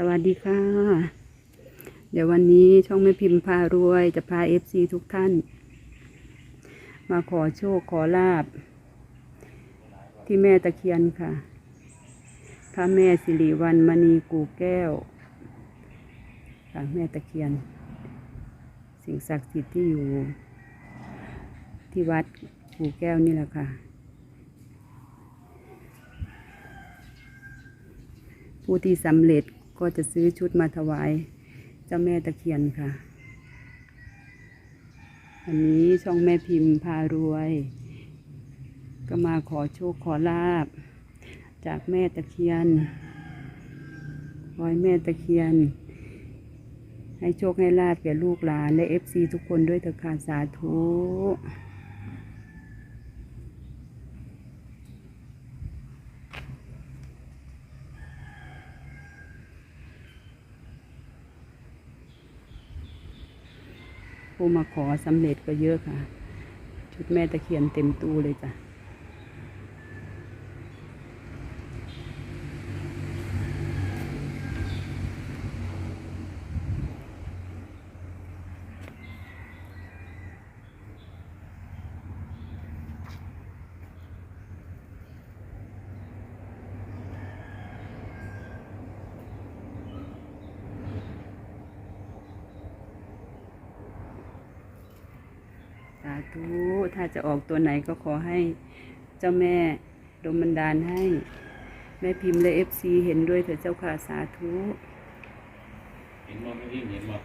สวัสดีค่ะ เดี๋ยววันนี้ช่องแม่พิมพ์พารวยจะพาเอฟซีทุกท่าน มาขอโชคขอลาบ ที่แม่ตะเคียนค่ะ พระแม่สิริวัณมณีกูแก้วค่ะแม่ตะเคียน สิ่งศักดิ์สิทธิ์ที่อยู่ ที่วัดกูแก้วนี่แหละค่ะผู้ที่สำเร็จ ก็จะซื้อชุดมาถวายเจ้าแม่ตะเคียนค่ะ วันนี้ช่องแม่พิมพ์พารวย ก็มาขอโชคขอลาบ จากแม่ตะเคียนขอให้แม่ตะเคียน ให้โชคให้ลาบแก่ลูกหลานและเอฟซีทุกคนด้วยเถอะค่ะสาธุ ผู้มาขอสำเร็จก็เยอะค่ะ ชุดแม่ตะเคียนเต็มตู้เลยจ้ะ ธุถ้าจะออกตัวไหนก็ขอให้เจ้าแม่ดมบันดาลให้ แม่พิมพ์และเอฟซีเห็นด้วยเถอะเจ้าค่ะสาธุ เห็นบ่ไม่ยิ่งเห็นบ่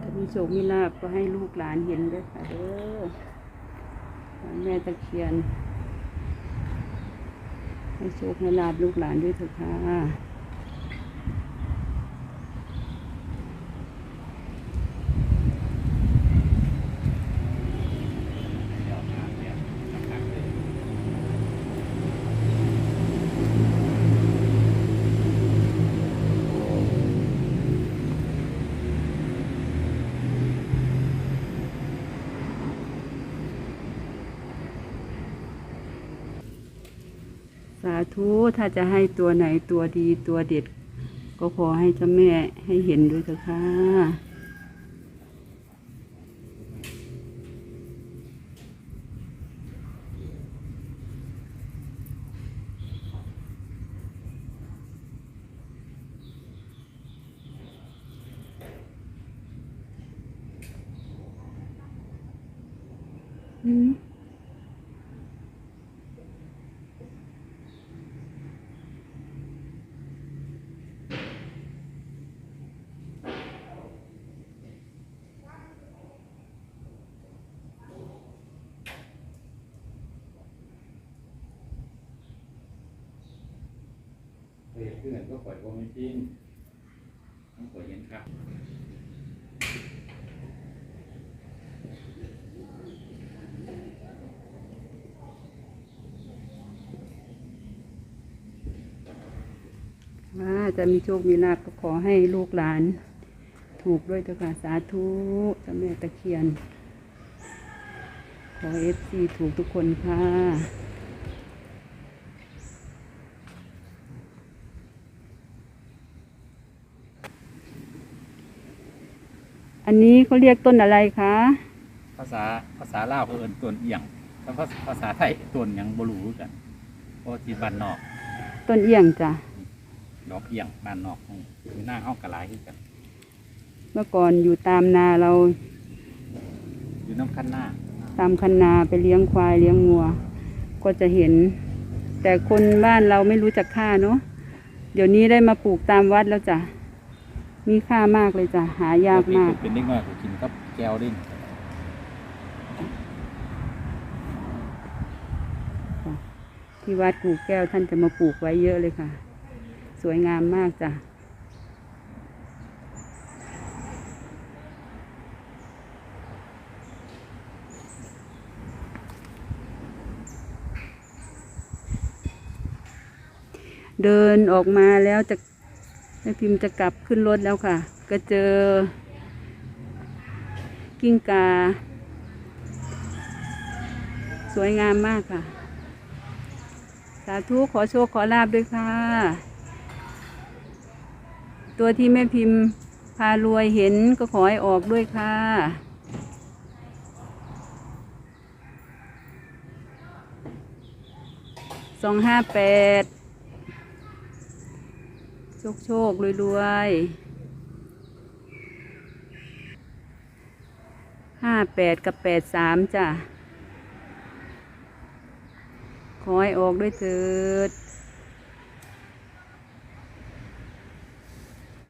ถ้า มีโชคมีลาบก็ให้ลูกหลานเห็นด้วยค่ะเด้อแม่ตะเคียน ให้โชคให้ลาบลูกหลานด้วยเถอะค่ะ สาธุถ้าจะให้ตัวไหนตัวดีตัวเด็ด ก็ขอให้เจ้าแม่ให้เห็นด้วยเถอะค่ะอืม พื่อนก็ปล่อยว่าไม่จริงต้องปล่อยเย็นครับว่าจะมีโชค มีลาภก็ขอให้ลูกหลาน ถูกด้วยเถอะค่ะสาธุเจ้าแม่ตะเคียน ขอเอฟซีถูกทุกคนค่ะ อันนี้เขาเรียกต้นอะไรคะ ภาษาภาษาลาวเขาเอิ้นต้นเอียงแต่ภาษาภาษาไทยต้นหยังบ่รู้คือกันเพราะที่บ้านนอก ต้นเอี่ยงจ้ะ ดอกเอียงบ้านนอกมีหน้าเฮากะหลายคือกัน เมื่อก่อนอยู่ตามนาเราอยู่น้ำคันหน้าตามคันนาไปเลี้ยงควายเลี้ยงงัว ก็จะเห็น แต่คนบ้านเราไม่รู้จักค่าเนาะ เดี๋ยวนี้ได้มาปลูกตามวัดแล้วจ้ะ มีค่ามากเลยจ้ะหายากมาก เป็นเล็งมาอยก็กินกับแก้วดิ้นที่วัดกูแก้วท่านจะมาปลูกไว้เยอะเลยค่ะ สวยงามมากจ้ะเดินออกมาแล้วจะ ม่พิมพ์จะกลับขึ้นรถแล้วค่ะ ก็เจอ กิ้งกา สวยงามมากค่ะ สาธุขอโชคขอลาบด้วยค่ะ ตัวที่แม่พิมพ์พารวยเห็นก็ขอให้ออกด้วยค่ะสองห้าแปด คโชครวยรวยห้าแปดกับแปดสามจ้ะ ขอให้ออกด้วยเถิด